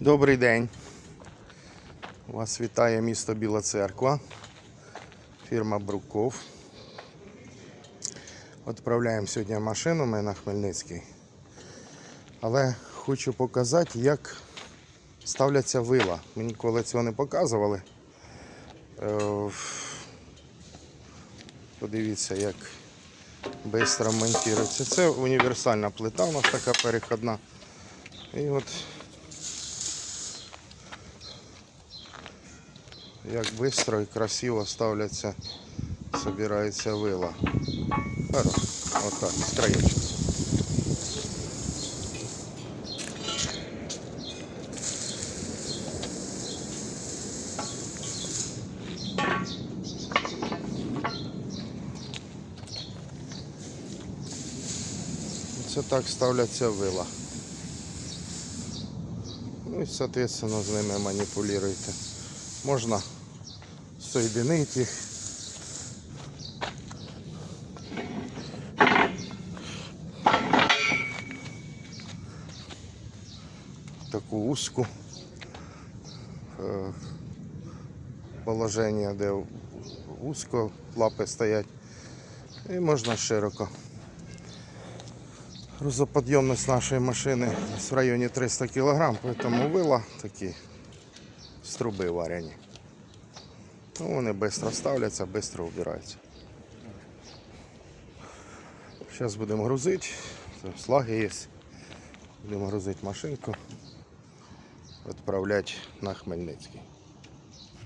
Добрий день. Вас вітає місто Біла Церква, фірма Бруков. Відправляємо сьогодні машину ми на Хмельницький. Але хочу показати, як ставляться вила. Мені ніколи цього не показували. Е, Подивіться, як швидко монтується. Це універсальна плита, у нас така переходна. І от як швидко і красиво ставляться, собирається вила. Отак, з. Це так ставляться вила. Ну і, соответственно, з ними маніпулюєте. Можна соєдинити їх. Таку узку е, положення, де узко лапи стоять. І можна широко. Грузоподйомність нашої машини в районі 300 кг, тому вила такі з труби варені. Ну, вони швидко ставляться, швидко вбираються. Зараз будемо грузити. Слаги є. Будемо грузити машинку, відправляти на Хмельницький.